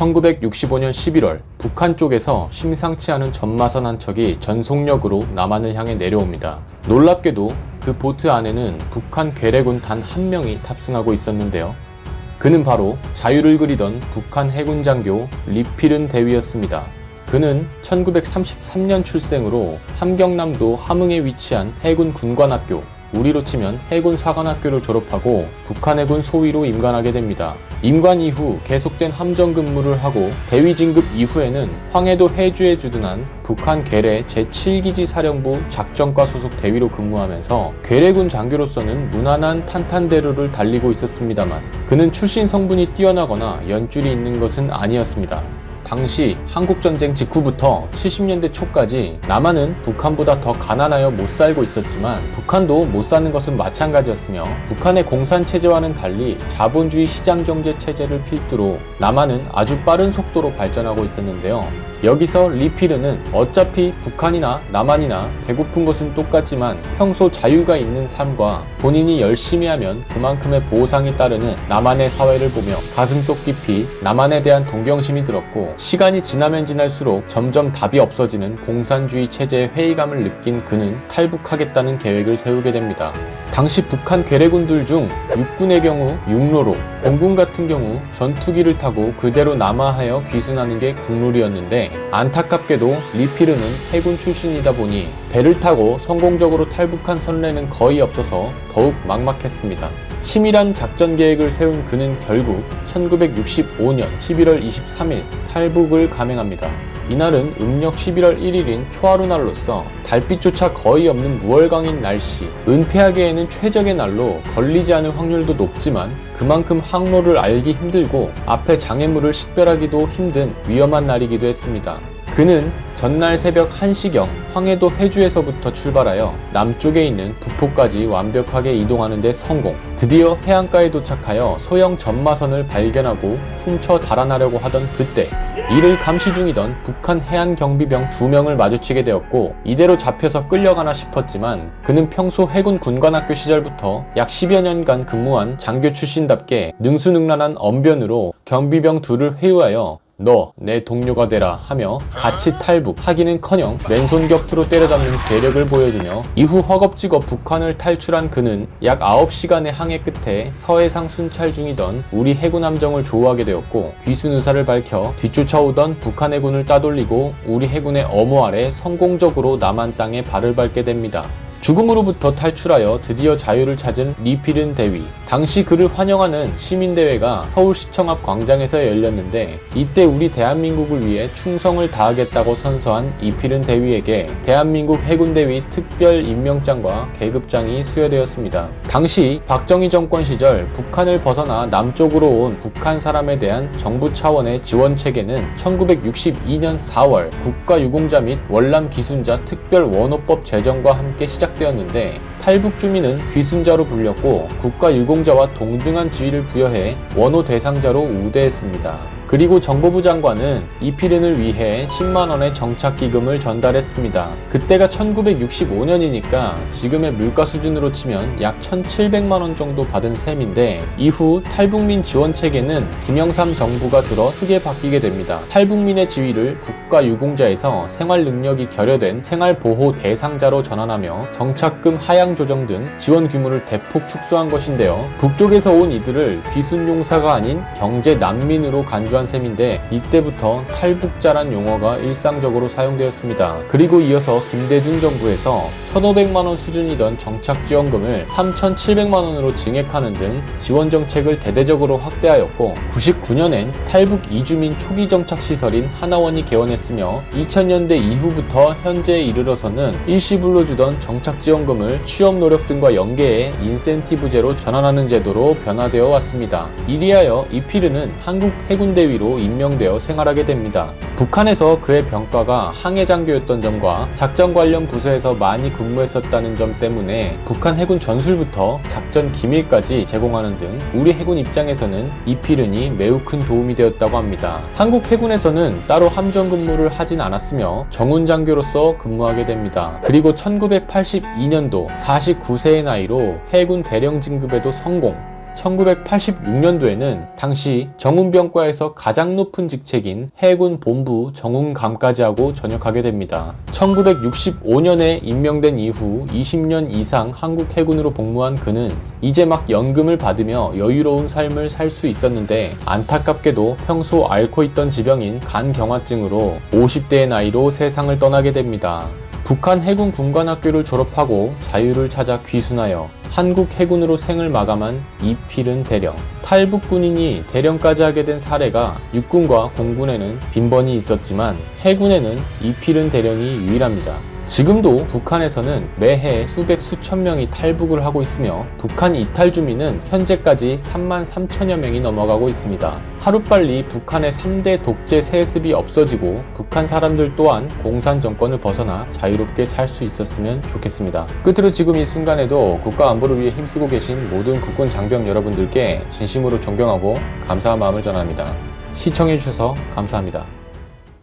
1965년 11월 북한 쪽에서 심상치 않은 전마선 한 척이 전속력으로 남한을 향해 내려옵니다. 놀랍게도 그 보트 안에는 북한 괴뢰군 단 한 명이 탑승하고 있었는데요. 그는 바로 자유를 그리던 북한 해군 장교 리필은 대위였습니다. 그는 1933년 출생으로 함경남도 함흥에 위치한 해군 군관학교, 우리로 치면 해군 사관학교를 졸업하고 북한 해군 소위로 임관하게 됩니다. 임관 이후 계속된 함정 근무를 하고 대위 진급 이후에는 황해도 해주에 주둔한 북한 괴뢰 제7기지 사령부 작전과 소속 대위로 근무하면서 괴뢰군 장교로서는 무난한 탄탄대로를 달리고 있었습니다만 그는 출신 성분이 뛰어나거나 연줄이 있는 것은 아니었습니다. 당시 한국전쟁 직후부터 70년대 초까지 남한은 북한보다 더 가난하여 못 살고 있었지만 북한도 못 사는 것은 마찬가지였으며 북한의 공산체제와는 달리 자본주의 시장경제 체제를 필두로 남한은 아주 빠른 속도로 발전하고 있었는데요. 여기서 리피르는 어차피 북한이나 남한이나 배고픈 것은 똑같지만 평소 자유가 있는 삶과 본인이 열심히 하면 그만큼의 보상이 따르는 남한의 사회를 보며 가슴속 깊이 남한에 대한 동경심이 들었고 시간이 지나면 지날수록 점점 답이 없어지는 공산주의 체제의 회의감을 느낀 그는 탈북하겠다는 계획을 세우게 됩니다. 당시 북한 괴뢰군들 중 육군의 경우 육로로, 공군 같은 경우 전투기를 타고 그대로 남하하여 귀순하는 게 국룰이었는데 안타깝게도 리피르는 해군 출신이다 보니 배를 타고 성공적으로 탈북한 선례는 거의 없어서 더욱 막막했습니다. 치밀한 작전 계획을 세운 그는 결국 1965년 11월 23일 탈북을 감행합니다. 이날은 음력 11월 1일인 초하루 날로서 달빛조차 거의 없는 무월광인 날씨, 은폐하기에는 최적의 날로 걸리지 않을 확률도 높지만 그만큼 항로를 알기 힘들고 앞에 장애물을 식별하기도 힘든 위험한 날이기도 했습니다. 그는 전날 새벽 1시경 황해도 해주에서부터 출발하여 남쪽에 있는 북포까지 완벽하게 이동하는 데 성공. 드디어 해안가에 도착하여 소형 전마선을 발견하고 훔쳐 달아나려고 하던 그때 이를 감시 중이던 북한 해안 경비병 두 명을 마주치게 되었고 이대로 잡혀서 끌려가나 싶었지만 그는 평소 해군 군관학교 시절부터 약 10여 년간 근무한 장교 출신답게 능수능란한 언변으로 경비병 둘을 회유하여 너 내 동료가 되라 하며 같이 탈북 하기는커녕 맨손 격투로 때려잡는 괴력을 보여주며 이후 허겁지겁 북한을 탈출한 그는 약 9시간의 항해 끝에 서해상 순찰 중이던 우리 해군 함정을 조우하게 되었고 귀순 의사를 밝혀 뒤쫓아오던 북한 해군을 따돌리고 우리 해군의 엄호 아래 성공적으로 남한 땅에 발을 밟게 됩니다. 죽음으로부터 탈출하여 드디어 자유를 찾은 리필은 대위. 당시 그를 환영하는 시민대회가 서울시청 앞 광장에서 열렸는데 이때 우리 대한민국을 위해 충성을 다하겠다고 선서한 이필은 대위에게 대한민국 해군대위 특별 임명장과 계급장이 수여되었습니다. 당시 박정희 정권 시절 북한을 벗어나 남쪽으로 온 북한 사람에 대한 정부 차원의 지원 체계는 1962년 4월 국가유공자 및 월남 기순자 특별 원호법 제정과 함께 시작되었는데 탈북 주민은 귀순자로 불렸고 국가유공 자와 동등한 지위를 부여해 원호 대상자로 우대했습니다. 그리고 정보부 장관은 이필은을 위해 10만원의 정착기금을 전달했습니다. 그때가 1965년이니까 지금의 물가 수준으로 치면 약 1,700만원 정도 받은 셈인데 이후 탈북민 지원 체계는 김영삼 정부가 들어 크게 바뀌게 됩니다. 탈북민의 지위를 국가유공자에서 생활 능력이 결여된 생활보호 대상자로 전환하며 정착금 하향 조정 등 지원 규모를 대폭 축소한 것인데요. 북쪽에서 온 이들을 귀순용사가 아닌 경제 난민으로 간주한 셈인데 이때부터 탈북자란 용어가 일상적으로 사용되었습니다. 그리고 이어서 김대중 정부에서 1,500만원 수준이던 정착지원금을 3,700만원으로 증액하는 등 지원 정책을 대대적으로 확대하였고 99년엔 탈북 이주민 초기 정착 시설인 하나원이 개원했으며 2000년대 이후부터 현재에 이르러서는 일시불로 주던 정착지원금을 취업 노력 등과 연계해 인센티브제로 전환하는 제도로 변화되어 왔습니다. 이리하여 이피르는 한국 해군 대위로 임명되어 생활하게 됩니다. 북한에서 그의 병과가 항해장교였던 점과 작전 관련 부서에서 많이 근무했었다는 점 때문에 북한 해군 전술부터 작전 기밀까지 제공하는 등 우리 해군 입장에서는 이필은이 매우 큰 도움이 되었다고 합니다. 한국 해군에서는 따로 함정 근무를 하진 않았으며 정훈 장교로서 근무하게 됩니다. 그리고 1982년도 49세의 나이로 해군 대령 진급에도 성공, 1986년도에는 당시 정운병과에서 가장 높은 직책인 해군 본부 정운감까지 하고 전역하게 됩니다. 1965년에 임명된 이후 20년 이상 한국 해군으로 복무한 그는 이제 막 연금을 받으며 여유로운 삶을 살 수 있었는데 안타깝게도 평소 앓고 있던 지병인 간경화증으로 50대의 나이로 세상을 떠나게 됩니다. 북한 해군 군관학교를 졸업하고 자유를 찾아 귀순하여 한국 해군으로 생을 마감한 이필은 대령. 탈북 군인이 대령까지 하게 된 사례가 육군과 공군에는 빈번히 있었지만 해군에는 이필은 대령이 유일합니다. 지금도 북한에서는 매해 수백 수천 명이 탈북을 하고 있으며 북한 이탈 주민은 현재까지 3만 3천여 명이 넘어가고 있습니다. 하루빨리 북한의 3대 독재 세습이 없어지고 북한 사람들 또한 공산 정권을 벗어나 자유롭게 살 수 있었으면 좋겠습니다. 끝으로 지금 이 순간에도 국가 안보를 위해 힘쓰고 계신 모든 국군 장병 여러분들께 진심으로 존경하고 감사한 마음을 전합니다. 시청해주셔서 감사합니다.